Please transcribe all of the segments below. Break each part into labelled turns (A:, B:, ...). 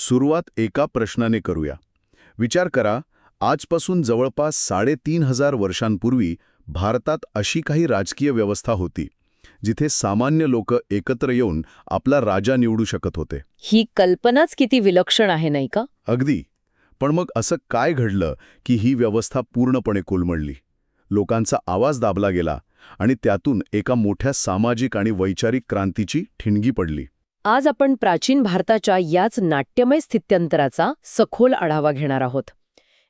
A: सुरुवात एका प्रश्नाने करूया. विचार करा आजपासून जवळपास साडेतीन हजार वर्षांपूर्वी भारतात अशी काही राजकीय व्यवस्था होती जिथे सामान्य लोक एकत्र येऊन आपला राजा निवडू शकत होते.
B: ही कल्पनाच किती विलक्षण आहे नाही का?
A: अगदी. पण मग असं काय घडलं की ही व्यवस्था पूर्णपणे कोलमडली? लोकांचा आवाज दाबला गेला आणि त्यातून एका मोठ्या सामाजिक आणि वैचारिक क्रांतीची ठिणगी पडली.
B: आज आपण प्राचीन भारताच्या याच नाट्यमय स्थित्यंतराचा सखोल आढावा घेणार आहोत.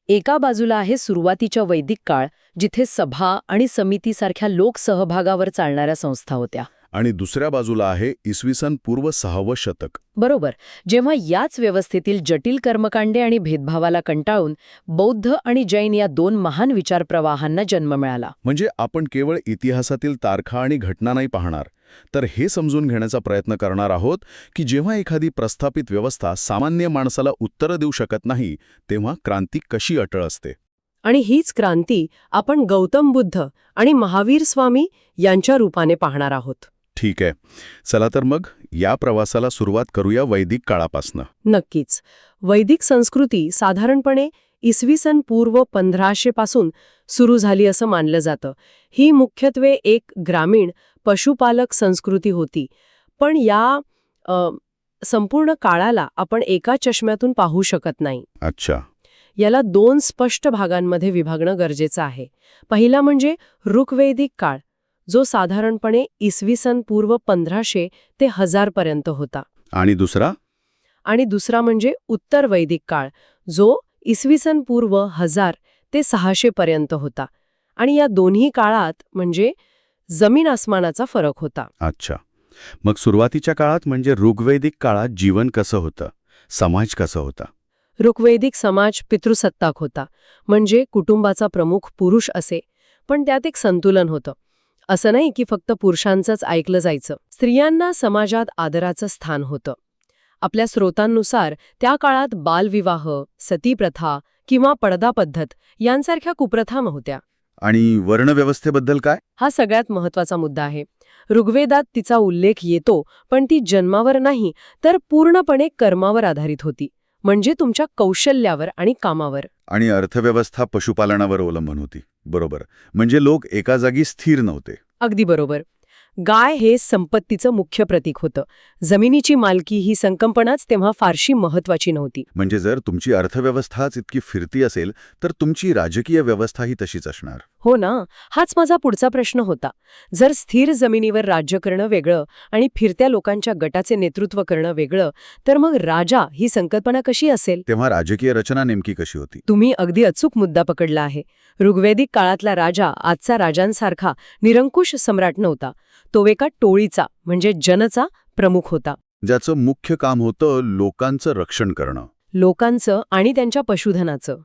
B: एका बाजूला आहे सुरुवातीच्या वैदिक काळ जिथे सभा आणि समितीसारख्या लोकसहभागावर चालणाऱ्या संस्था होत्या.
A: आणि दुसऱ्या बाजूला आहे इसवी सन पूर्व सहावं शतक.
B: बरोबर. जेव्हा याच व्यवस्थेतील जटिल कर्मकांडे आणि भेदभावाला कंटाळून बौद्ध आणि जैन या दोन महान विचारप्रवाहांना जन्म मिळाला.
A: म्हणजे आपण केवळ इतिहासातील तारखा आणि घटना नाही पाहणार तर हे समजून घेण्याचा प्रयत्न करणार आहोत की जेव्हा एखादी प्रस्थापित व्यवस्था सामान्य माणसाला उत्तरं देऊ शकत नाही तेव्हा क्रांती कशी अटळ असते?
C: आणि हीच क्रांती आपण गौतम बुद्ध आणि महावीर स्वामी यांच्या रूपाने पाहणार आहोत.
A: ठीक आहे. चला तर मग या प्रवासाला सुरुवात करूया वैदिक काळापासनं.
C: नक्कीच. वैदिक संस्कृती साधारणपणे इसवी सन पूर्व पंधराशे पासून सुरू झाली असं मानलं जातं. ही मुख्यत्वे एक ग्रामीण पशुपालक संस्कृती होती. पण या अ, संपूर्ण काळाला आपण एका चष्म्यातून पाहू शकत नाही.
A: अच्छा.
C: याला दोन स्पष्ट भागांमध्ये विभागणं गरजेचं आहे. पहिला म्हणजे ऋग्वैदिक काळ जो साधारणपणे इसवी सन पूर्व पंधराशे ते हजारपर्यंत होता.
A: आणि दुसरा?
C: आणि दुसरा म्हणजे उत्तर वैदिक काळ जो इसवी सन पूर्व हजार ते सहाशे पर्यंत होता. आणि या दोन्ही काळात म्हणजे जमीन आसमानाचा फरक होता.
A: अच्छा. मग सुरुवातीच्या काळात म्हणजे ऋग्वैदिक काळात जीवन कसं होतं? समाज कसं होता?
C: ऋग्वैदिक समाज पितृसत्ताक होता. म्हणजे कुटुंबाचा प्रमुख पुरुष असे पण त्यात एक संतुलन होतं. असं नाही की फक्त पुरुषांचंच ऐकलं जायचं. स्त्रियांना समाजात आदराचं स्थान होतं. आपल्या स्रोतांनुसार त्या काळात बालविवाह सतीप्रथा किंवा पडदा पद्धत यांसारख्या कुप्रथा नव्हत्या.
A: आणि वर्णव्यवस्थेबद्दल काय?
C: हा सगळ्यात महत्त्वाचा मुद्दा आहे. ऋग्वेदात तिचा उल्लेख येतो पण ती जन्मावर नाही तर पूर्णपणे कर्मावर आधारित होती म्हणजे तुमच्या कौशल्यावर आणि कामावर.
A: आणि अर्थव्यवस्था पशुपालनावर अवलंबून होती. बरोबर. म्हणजे लोक एका जागी स्थिर नव्हते.
C: अगदी बरोबर. गाय हे संपत्तीचं मुख्य प्रतीक होतं. जमिनीची मालकी ही संकल्पनाच तेव्हा फारशी महत्वाची नव्हती.
A: म्हणजे जर तुमची अर्थव्यवस्थाच इतकी फिरती असेल तर तुमची राजकीय व्यवस्थाही तशीच असणार.
C: हो ना हाच माझा पुढचा प्रश्न होता. जर स्थिर जमिनीवर राज्य करणं वेगळं आणि फिरत्या लोकांच्या गटाचे नेतृत्व करणं वेगळं तर मग राजा ही संकल्पना कशी असेल?
A: तेव्हा राजकीय रचना नेमकी कशी होती?
C: तुम्ही अगदी अचूक मुद्दा पकडला आहे. ऋग्वेदिक काळातला राजा आजचा राजांसारखा निरंकुश सम्राट नव्हता. तो एका टोळीचा म्हणजे जनचा प्रमुख होता.
A: ज्याचं मुख्य काम होतं लोकांचं रक्षण करणं.
C: लोकांचं आणि त्यांच्या पशुधनाचं.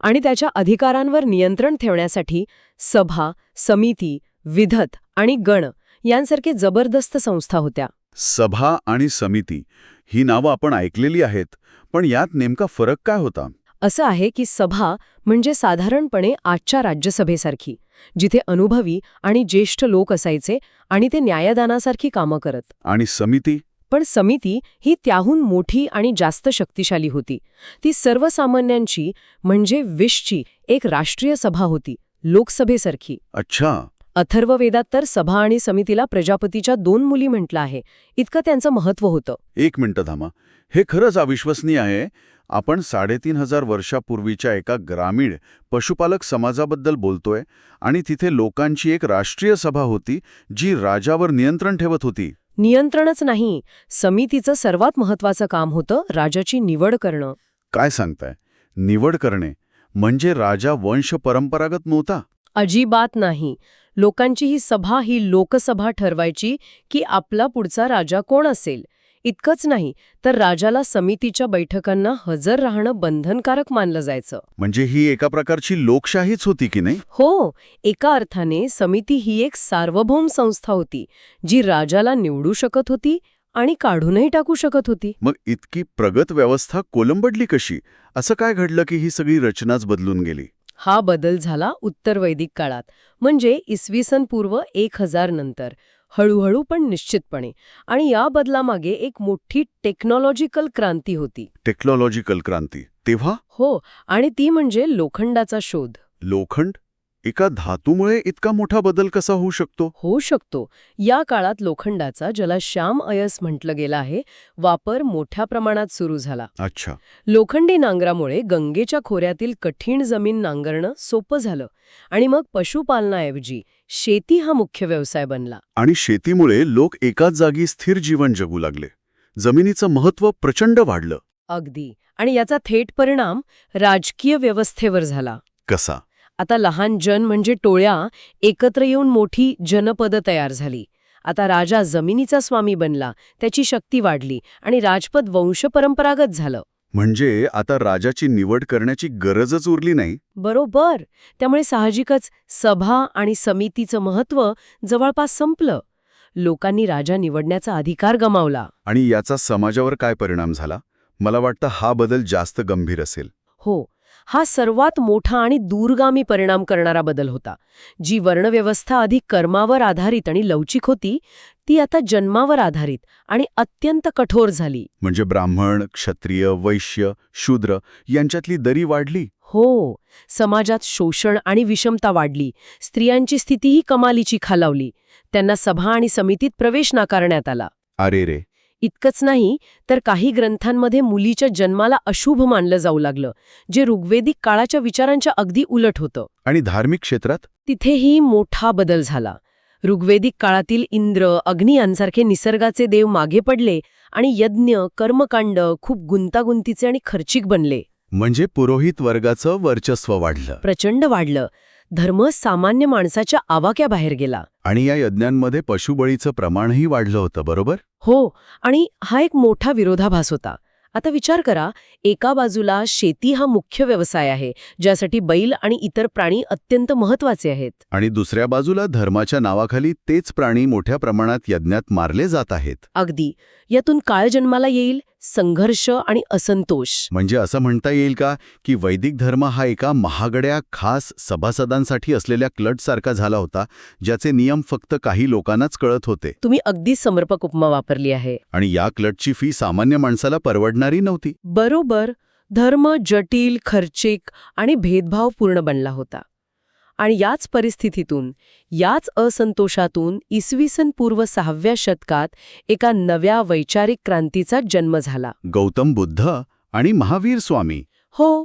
C: आणि त्याच्या अधिकारांवर नियंत्रण ठेवण्यासाठी सभा समिती विधत आणि गण यांसारखे जबरदस्त संस्था होत्या.
A: सभा आणि समिती ही नावं आपण ऐकलेली आहेत पण यात नेमका फरक काय होता?
C: असं आहे की सभा म्हणजे साधारणपणे आजच्या राज्यसभेसारखी जिथे अनुभवी आणि ज्येष्ठ लोक असायचे आणि ते न्यायदानासारखी कामं करत.
A: आणि समिती?
C: पण समिती ही त्याहून मोठी आणि जास्त शक्तिशाली होती. ती सर्वसामान्यांची म्हणजे विशची एक राष्ट्रीय सभा होती लोकसभेसारखी.
A: अच्छा.
C: अथर्ववेदात तर सभा आणि समितीला प्रजापतीच्या दोन मुली म्हटलं आहे. इतकं त्यांचं महत्त्व होतं.
A: एक मिनिटं थांबा. हे खरंच अविश्वसनीय आहे. आपण साडेतीन हजार वर्षापूर्वीच्या एका ग्रामीण पशुपालक समाजाबद्दल बोलतोय आणि तिथे लोकांची एक राष्ट्रीय सभा होती जी राजावर नियंत्रण ठेवत होती.
C: नियंत्रणच नाही. समितीचं सर्वात महत्त्वाचं काम होतं राजाची निवड करणं.
A: काय सांगताय? निवड करणे म्हणजे राजा वंश परंपरागत नव्हता?
C: अजिबात नाही. लोकांची ही सभा ही लोकसभा ठरवायची की आपला पुढचा राजा कोण असेल? इतकंच नाही तर राजाला समितीच्या बैठकांना हजर राहणं बंधनकारक मानलं जायचं.
A: म्हणजे ही एका प्रकारची लोकशाहीच होती की नाही?
C: हो एका अर्थाने समिती ही एक सार्वभौम संस्था होती जी राजाला निवडू शकत होती आणि काढूनही टाकू शकत होती.
A: मग इतकी प्रगत व्यवस्था कोलंबडली कशी? असं काय घडलं की ही सगळी रचनाच बदलून गेली?
C: हा बदल झाला उत्तर वैदिक काळात म्हणजे इसवी सन पूर्व एक हजार नंतर. हळूहळू पण निश्चितपणे. आणि या बदलामागे एक मोठी टेक्नॉलॉजिकल क्रांती होती.
A: टेक्नॉलॉजिकल क्रांती. तेव्हा?
C: हो आणि ती म्हणजे लोखंडाचा शोध.
A: लोखंड? एका धातूमुळे इतका मोठा बदल कसा होऊ शकतो?
C: होऊ शकतो. या काळात लोखंडाचा ज्याला श्याम अयस म्हटलं गेलं आहे. वापर मोठ्या प्रमाणात सुरू झाला.
A: अच्छा.
C: लोखंडी नांगरामुळे गंगेच्या खोऱ्यातील कठीण जमीन नांगरणं सोपं झालं आणि मग पशुपालनाऐवजी शेती हा मुख्य व्यवसाय बनला.
A: आणि शेतीमुळे लोक एकाच जागी स्थिर जीवन जगू लागले. जमिनीचं महत्त्व प्रचंड वाढलं.
C: अगदी. आणि याचा थेट परिणाम राजकीय व्यवस्थेवर झाला.
A: कसा?
C: आता लहान जन म्हणजे टोळ्या एकत्र येऊन मोठी जनपदं तयार झाली. आता राजा जमिनीचा स्वामी बनला त्याची शक्ती वाढली आणि राजपद वंशपरंपरागत झालं.
A: म्हणजे आता राजाची निवड करण्याची गरजच उरली नाही?
C: बरोबर. त्यामुळे साहजिकच सभा आणि समितीचं महत्त्व जवळपास संपलं. लोकांनी राजा निवडण्याचा अधिकार गमावला.
A: आणि याचा समाजावर काय परिणाम झाला? मला वाटतं हा बदल जास्त गंभीर असेल.
C: हो. हा सर्वात मोठा आणि दूरगामी परिणाम करणारा बदल होता. जी वर्णव्यवस्था अधिक कर्मावर आधारित आणि लवचिक होती ती आता जन्मावर आधारित आणि अत्यंत कठोर झाली.
A: म्हणजे ब्राह्मण क्षत्रिय वैश्य शूद्र यांच्यातली दरी वाढली?
C: हो. समाजात शोषण आणि विषमता वाढली. स्त्रियांची स्थितीही कमालीची खालावली. त्यांना सभा आणि समितीत प्रवेश नाकारण्यात आला.
A: अरे रे.
C: इतकंच नाही तर काही ग्रंथांमध्ये मुलीच्या जन्माला अशुभ मानलं जाऊ लागलं जे ऋग्वेदिक काळाच्या विचारांच्या अगदी उलट होतं.
A: आणि धार्मिक क्षेत्रात?
C: तिथेही मोठा बदल झाला. ऋग्वेदिक काळातील इंद्र अग्नी यांसारखे निसर्गाचे देव मागे पडले आणि यज्ञ कर्मकांड खूप गुंतागुंतीचे आणि खर्चिक बनले.
A: म्हणजे पुरोहित वर्गाचं वर्चस्व वाढलं.
C: प्रचंड वाढलं. धर्म सामान्य माणसाच्या आवाक्याबाहेर गेला.
A: आणि या यज्ञांमध्ये पशुबळीचं प्रमाणही वाढलं होतं बरोबर?
C: हो आणि हा एक मोठा विरोधाभास होता. आता विचार करा एका बाजूला शेती हा मुख्य व्यवसाय आहे ज्यासाठी बैल आणि इतर प्राणी अत्यंत महत्त्वाचे आहेत.
A: आणि दुसऱ्या बाजूला धर्माच्या नावाखाली तेच प्राणी मोठ्या प्रमाणात यज्ञात मारले जात आहेत.
C: अगदी. यातून काळ जन्माला येईल संघर्ष आणि असंतोष.
A: म्हणजे असं म्हणता येईल का की वैदिक धर्म हा एका महागड्या खास सभासदांसाठी असलेल्या क्लटसारखा झाला होता ज्याचे नियम फक्त काही लोकांनाच कळत होते?
C: तुम्ही अगदी समर्पक उपमा वापरली आहे.
A: आणि या क्लटची फी सामान्य माणसाला परवडणारी नव्हती?
C: बरोबर धर्म जटिल खर्चिक आणि भेदभावपूर्ण बनला होता. आणि याच परिस्थितीतून याच असंतोषातून इसवी सन पूर्व सहाव्या शतकात एका नव्या वैचारिक क्रांतीचा जन्म झाला.
A: गौतम बुद्ध आणि महावीर स्वामी.
C: हो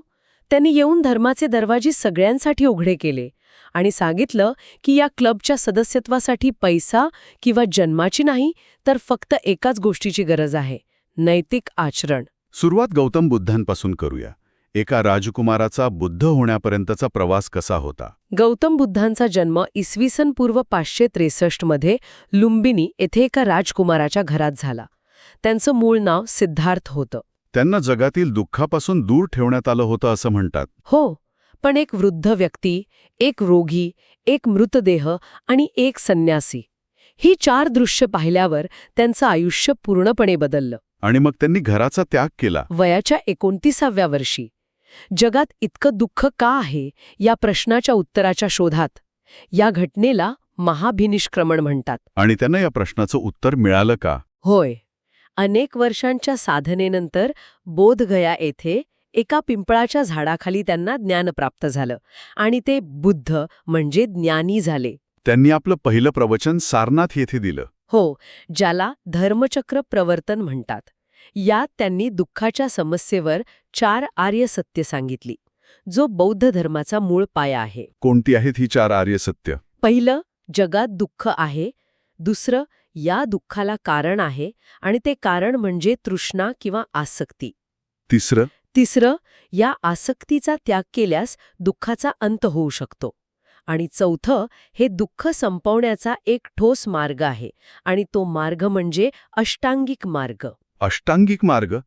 C: त्यांनी येऊन धर्माचे दरवाजे सगळ्यांसाठी उघडे केले आणि सांगितलं की या क्लबच्या सदस्यत्वासाठी पैसा किंवा जन्माची नाही तर फक्त एकाच गोष्टीची गरज आहे नैतिक आचरण.
A: सुरुवात गौतम बुद्धांपासून करूया. एका राजकुमाराचा बुद्ध होण्यापर्यंतचा प्रवास कसा होता?
C: गौतम बुद्धांचा जन्म इसवी सन पूर्व पाचशे त्रेसष्टमध्ये लुंबिनी येथे एका राजकुमाराच्या घरात झाला. त्यांचं मूळ नाव सिद्धार्थ होतं.
A: त्यांना जगातील दुःखापासून दूर ठेवण्यात आलं होतं असं म्हणतात.
C: हो पण एक वृद्ध व्यक्ती एक रोगी एक मृतदेह आणि एक संन्यासी. ही चार दृश्य पाहिल्यावर त्यांचं आयुष्य पूर्णपणे बदललं.
A: आणि मग त्यांनी घराचा त्याग केला.
C: वयाच्या एकोणतीसाव्या वर्षी. जगात इतकं दुःख का आहे या प्रश्नाच्या उत्तराच्या शोधात? या घटनेला महाभिनिष्क्रमण म्हणतात.
A: आणि त्यांना या प्रश्नाचं उत्तर मिळालं का?
C: होय. अनेक वर्षांच्या साधनेनंतर बोधगया येथे एका पिंपळाच्या झाडाखाली त्यांना ज्ञान प्राप्त झालं आणि ते बुद्ध म्हणजे ज्ञानी झाले.
A: त्यांनी आपलं पहिलं प्रवचन सारनाथ येथे दिलं.
C: हो ज्याला धर्मचक्र प्रवर्तन म्हणतात. यात त्यांनी दुःखाच्या समस्येवर चार आर्य सत्य सांगितली जो बौद्ध धर्माचा मूळ पाया आहे.
A: कोणती आहेत ही चार आर्य सत्य
C: पहिलं जगात दुःख आहे. दुसरं या दुःखाला कारण आहे आणि ते कारण म्हणजे तृष्णा किंवा आसक्ती.
A: तिसरं?
C: तिसरं या आसक्तीचा त्याग केल्यास दुःखाचा अंत होऊ शकतो. आणि चौथं हे दुःख संपवण्याचा एक ठोस मार्ग आहे आणि तो मार्ग म्हणजे अष्टांगिक मार्ग.
A: अष्टांगिक मार्ग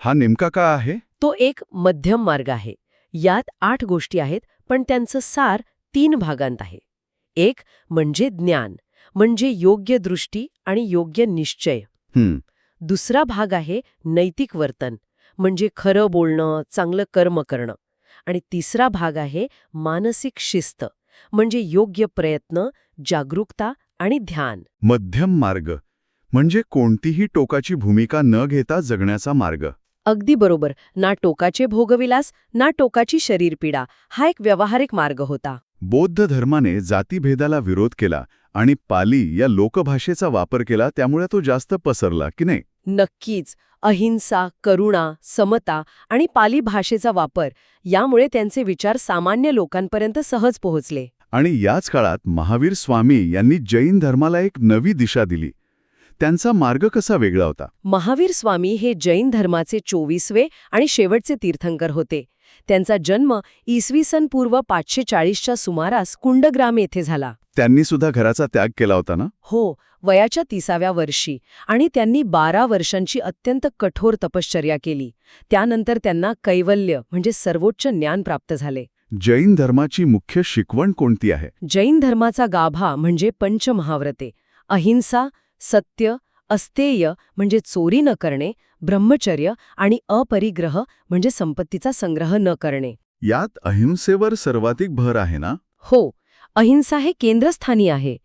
A: हा नेमका का आहे?
C: तो एक मध्यम मार्ग आहे. यात आठ गोष्टी आहेत पण त्यांचं सार तीन भागांत आहे. एक म्हणजे ज्ञान म्हणजे योग्य दृष्टी आणि योग्य निश्चय. दुसरा भाग आहे नैतिक वर्तन म्हणजे खरं बोलणं चांगलं कर्म करणं. आणि तिसरा भाग आहे मानसिक शिस्त म्हणजे योग्य प्रयत्न जागरूकता आणि ध्यान.
A: मध्यम मार्ग. म्हणजे कोणतीही टोकाची भूमिका न घेता जगण्याचा मार्ग.
C: अगदी बरोबर. ना टोकाचे भोगविलास ना टोकाची शरीरपीडा हा एक व्यावहारिक मार्ग होता.
A: बौद्ध धर्माने जातीभेदाला विरोध केला आणि पाली या लोकभाषेचा वापर केला त्यामुळे तो जास्त पसरला की नाही?
C: नक्कीच. अहिंसा करुणा समता आणि पाली भाषेचा वापर यामुळे त्यांचे विचार सामान्य लोकांपर्यंत सहज पोहोचले.
A: आणि याच काळात महावीर स्वामी यांनी जैन धर्माला एक नवी दिशा दिली. त्यांचा मार्ग कसा वेगळा होता?
C: महावीर स्वामी हे जैन धर्माचे चोवीसवे आणि शेवटचे तीर्थंकर होते. त्यांचा जन्म इसवी सन पूर्व पाचशे चाळीसच्या सुमारास कुंडग्राम येथे झाला.
A: त्यांनी सुद्धा घराचा त्याग केला होता ना?
C: हो वयाच्या तिसाव्या वर्षी आणि त्यांनी बारा वर्षांची अत्यंत कठोर तपश्चर्या केली. त्यानंतर त्यांना कैवल्य म्हणजे सर्वोच्च ज्ञान प्राप्त झाले.
A: जैन धर्माची मुख्य शिकवण कोणती आहे?
C: जैन धर्माचा गाभा म्हणजे पंचमहाव्रते. अहिंसा सत्य अस्तेय म्हणजे चोरी न करणे ब्रह्मचर्य आणि अपरिग्रह म्हणजे संपत्तीचा संग्रह न करणे.
A: यात अहिंसेवर सर्वाधिक भर आहे ना?
C: हो अहिंसा हे केंद्रस्थानी आहे.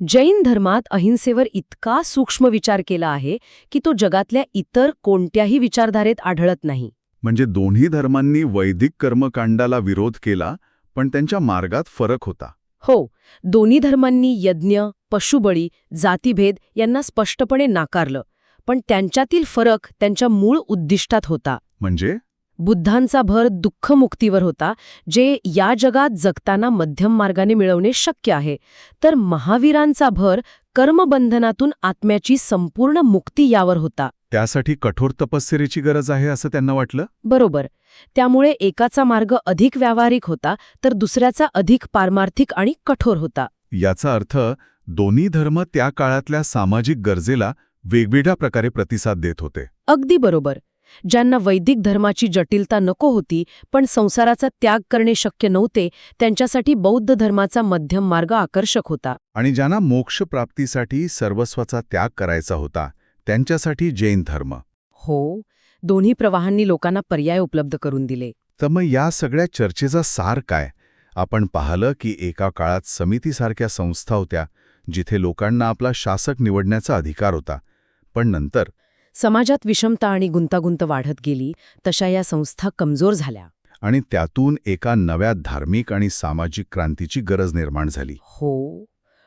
C: जैन धर्मात अहिंसेवर इतका सूक्ष्म विचार केला आहे की तो जगातल्या इतर कोणत्याही विचारधारेत आढळत नाही.
A: म्हणजे दोन्ही धर्मांनी वैदिक कर्मकांडाला विरोध केला पण त्यांच्या मार्गात फरक होता.
C: हो दोन्ही धर्मांनी यज्ञ पशुबळी जातीभेद यांना स्पष्टपणे नाकारलं पण त्यांच्यातील फरक त्यांच्या मूळ उद्दिष्टात होता.
A: म्हणजे?
C: बुद्धांचा भर दुःखमुक्तीवर होता जे या जगात जगताना मध्यम मार्गाने मिळवणे शक्य आहे. तर महावीरांचा भर कर्मबंधनातून आत्म्याची संपूर्ण मुक्ती यावर होता.
A: त्यासाठी कठोर तपस्येची गरज आहे असं त्यांना वाटलं?
C: बरोबर. त्यामुळे एकाचा मार्ग अधिक व्यावहारिक होता तर दुसऱ्याचा अधिक पारमार्थिक आणि कठोर होता.
A: याचा अर्थ दोन्ही धर्म त्या काळातल्या सामाजिक गरजेला वेगवेगळ्या प्रकारे प्रतिसाद देत होते.
C: अगदी बरोबर. ज्यांना वैदिक धर्माची जटिलता नको होती पण संसाराचा त्याग करणे शक्य नव्हते त्यांच्यासाठी बौद्ध धर्माचा मध्यम मार्ग आकर्षक होता.
A: आणि ज्यांना मोक्षप्राप्तीसाठी सर्वस्वाचा त्याग करायचा होता त्यांच्यासाठी जैन धर्म.
C: हो दोन्ही प्रवाहांनी लोकांना पर्याय उपलब्ध करून दिले.
A: तर मग या सगळ्या चर्चेचा सार काय? आपण पाहिलं की एका काळात समितीसारख्या संस्था होत्या जिथे लोकांना आपला शासक निवडण्याचा अधिकार होता. पण नंतर
C: समाजात विषमता आणि गुंतागुंत वाढत गेली तशा या संस्था कमजोर झाल्या.
A: आणि त्यातून एका नव्या धार्मिक आणि सामाजिक क्रांतीची गरज निर्माण झाली.
C: हो.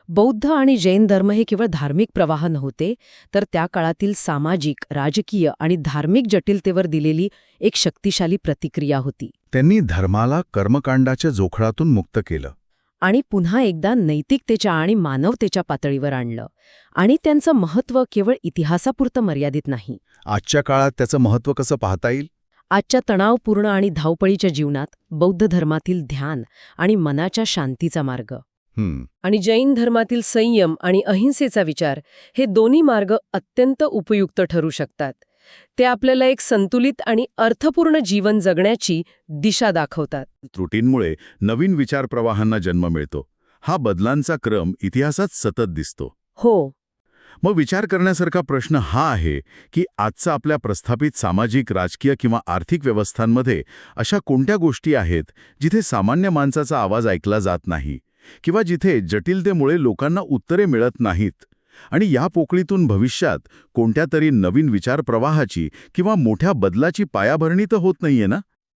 C: बौद्ध आणि जैन धर्म हे केवळ धार्मिक प्रवाह नव्हते तर त्या काळातील सामाजिक राजकीय आणि धार्मिक जटिलतेवर दिलेली एक शक्तिशाली प्रतिक्रिया होती.
A: त्यांनी धर्माला कर्मकांडाच्या जोखडातून मुक्त केलं.
C: आणि पुन्हा एकदा नैतिकतेच्या आणि मानवतेच्या पातळीवर आणलं. आणि त्यांचं महत्त्व केवळ इतिहासापुरतं मर्यादित नाही.
A: आजच्या काळात त्याचं महत्त्व कसं पाहता येईल?
C: आजच्या तणावपूर्ण आणि धावपळीच्या जीवनात बौद्ध धर्मातील ध्यान आणि मनाच्या शांतीचा मार्ग. आणि जैन धर्मातील संयम आणि अहिंसेचा विचार हे दोन्ही मार्ग अत्यंत उपयुक्त ठरू शकतात. ते आपल्याला एक संतुलित आणि अर्थपूर्ण जीवन जगण्याची दिशा दाखवतात.
A: त्रुटींमुळे नवीन विचार प्रवाहांना जन्म मिळतो. हा बदलांचा क्रम इतिहासात सतत दिसतो.
C: हो.
A: मग विचार करण्यासारखा प्रश्न हा आहे की आजचा आपल्या प्रस्थापित सामाजिक राजकीय किंवा आर्थिक व्यवस्थांमध्ये अशा कोणत्या गोष्टी आहेत जिथे सामान्य माणसाचा आवाज ऐकला जात नाही किंवा जिथे जटिलतेमुळे लोकांना उत्तरे मिळत नाहीत? आणि या पोकळीतून भविष्यात कोणत्या तरी नवीन विचारप्रवाहाची किंवा मोठ्या बदलाची पायाभरणी तर होत नाहीये ना?